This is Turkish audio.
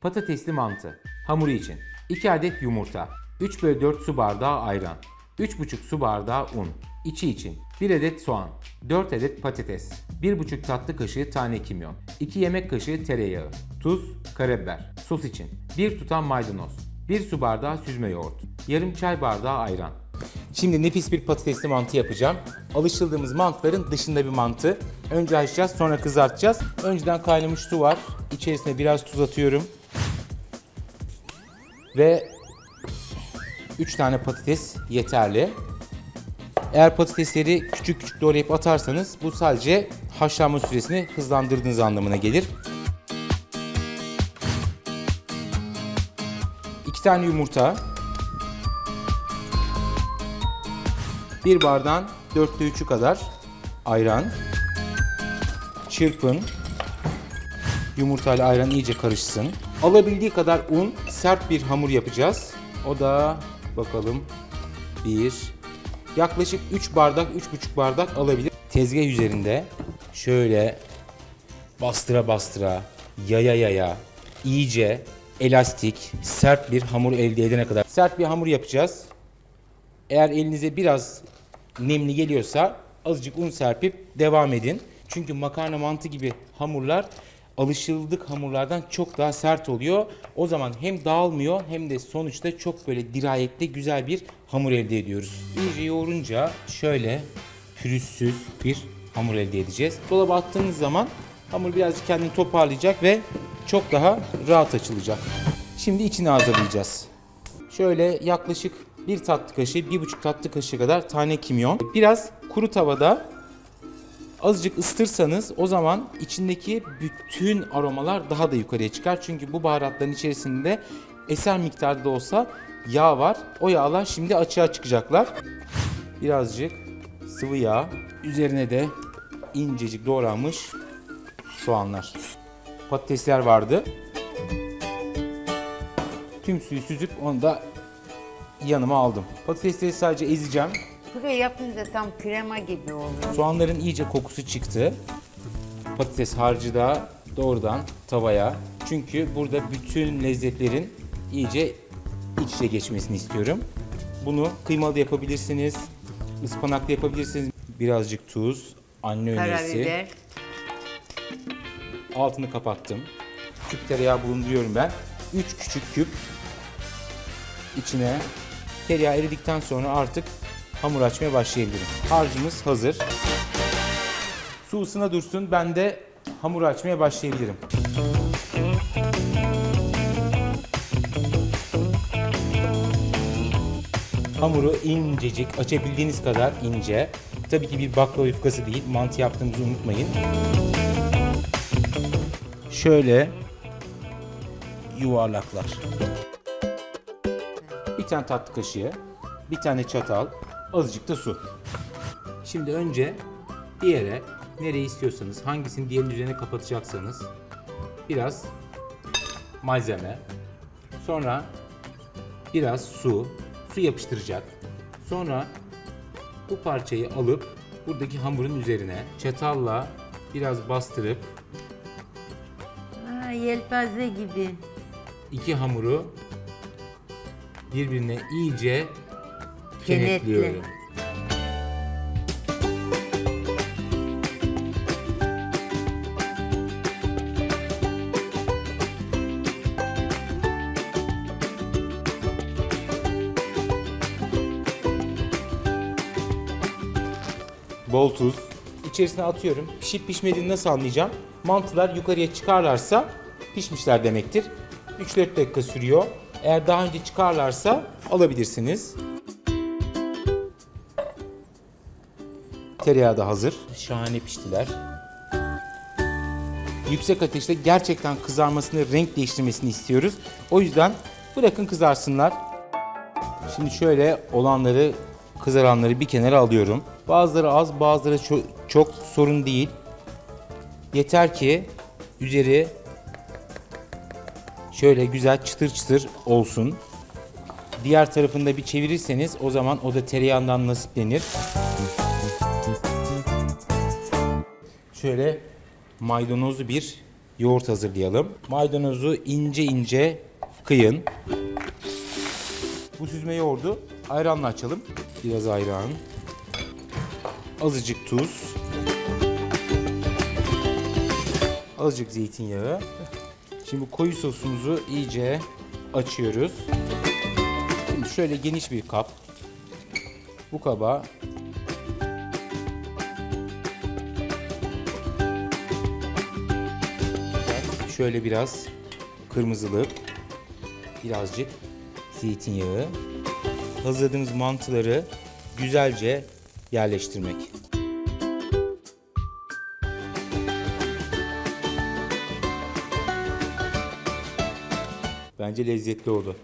Patatesli mantı. Hamuru için 2 adet yumurta, 3 bölü 4 su bardağı ayran, 3,5 su bardağı un. İçi için 1 adet soğan, 4 adet patates, 1,5 tatlı kaşığı tane kimyon, 2 yemek kaşığı tereyağı, tuz, karabiber, sos için 1 tutam maydanoz, 1 su bardağı süzme yoğurt, yarım çay bardağı ayran. Şimdi nefis bir patatesli mantı yapacağım. Alışıldığımız mantıların dışında bir mantı. Önce haşlayacağız sonra kızartacağız. Önceden kaynamış su var. İçerisine biraz tuz atıyorum. Ve 3 tane patates yeterli. Eğer patatesleri küçük küçük doğrayıp atarsanız bu sadece haşlanma süresini hızlandırdığınız anlamına gelir. 2 tane yumurta. 1 bardağın 4'te 3'ü kadar ayran. Çırpın. Yumurtayla ayran iyice karışsın. Alabildiği kadar un, sert bir hamur yapacağız. O da bakalım 1 yaklaşık 3 bardak, 3,5 bardak alabilir. Tezgah üzerinde şöyle bastıra bastıra, yaya yaya, iyice elastik, sert bir hamur elde edene kadar. Sert bir hamur yapacağız. Eğer elinize biraz nemli geliyorsa azıcık un serpip devam edin. Çünkü makarna mantı gibi hamurlar alışıldık hamurlardan çok daha sert oluyor. O zaman hem dağılmıyor hem de sonuçta çok böyle dirayetli güzel bir hamur elde ediyoruz. İyice yoğurunca şöyle pürüzsüz bir hamur elde edeceğiz. Dolaba attığınız zaman hamur birazcık kendini toparlayacak ve çok daha rahat açılacak. Şimdi içini hazırlayacağız. Şöyle yaklaşık bir tatlı kaşığı, bir buçuk tatlı kaşığı kadar tane kimyon. Biraz kuru tavada azıcık ısıtırsanız o zaman içindeki bütün aromalar daha da yukarıya çıkar. Çünkü bu baharatların içerisinde eser miktarda da olsa yağ var. O yağlar şimdi açığa çıkacaklar. Birazcık sıvı yağ. Üzerine de incecik doğranmış soğanlar. Patatesler vardı. Tüm suyu süzüp onu da yanıma aldım. Patatesleri sadece ezeceğim. Püre yapınca tam krema gibi oluyor. Soğanların iyice kokusu çıktı. Patates harcı da doğrudan tavaya. Çünkü burada bütün lezzetlerin iyice iç içe geçmesini istiyorum. Bunu kıymalı yapabilirsiniz, ıspanaklı yapabilirsiniz. Birazcık tuz, anne önerisi. Karabiber. Altını kapattım. Küp tereyağı bulunduruyorum ben. 3 küçük küp içine tereyağı eridikten sonra artık hamur açmaya başlayabilirim. Harcımız hazır. Su ısına dursun ben de hamur açmaya başlayabilirim. Hamuru incecik, açabildiğiniz kadar ince. Tabii ki bir baklava yufkası değil, mantı yaptığımızı unutmayın. Şöyle yuvarlaklar. Bir tane tatlı kaşığı, bir tane çatal, azıcık da su. Şimdi önce bir yere nereye istiyorsanız, hangisini diğerinin üzerine kapatacaksanız biraz malzeme, sonra biraz su, su yapıştıracak. Sonra bu parçayı alıp buradaki hamurun üzerine çatalla biraz bastırıp Ha, yelpaze gibi. iki hamuru birbirine iyice Kenetle. kenetliyorum. Bol tuz. İçerisine atıyorum. Pişip pişmediğini nasıl anlayacağım? Mantılar yukarıya çıkarlarsa pişmişler demektir. 3-4 dakika sürüyor. Eğer daha önce çıkarlarsa alabilirsiniz. Tereyağı da hazır. Şahane piştiler. Yüksek ateşte gerçekten kızarmasını, renk değiştirmesini istiyoruz. O yüzden bırakın kızarsınlar. Şimdi şöyle olanları, kızaranları bir kenara alıyorum. Bazıları az, bazıları çok, çok sorun değil. Yeter ki üzeri şöyle güzel çıtır çıtır olsun. Diğer tarafında bir çevirirseniz o zaman o da tereyağından nasiplenir. Şöyle maydanozlu bir yoğurt hazırlayalım. Maydanozu ince ince kıyın. Bu süzme yoğurdu ayranla açalım. Biraz ayran. Azıcık tuz. Azıcık zeytinyağı. Şimdi koyu sosumuzu iyice açıyoruz. Şimdi şöyle geniş bir kap. Bu kaba şöyle biraz kırmızılık, birazcık zeytinyağı. Hazırladığımız mantıları güzelce yerleştirmek. Bence lezzetli oldu.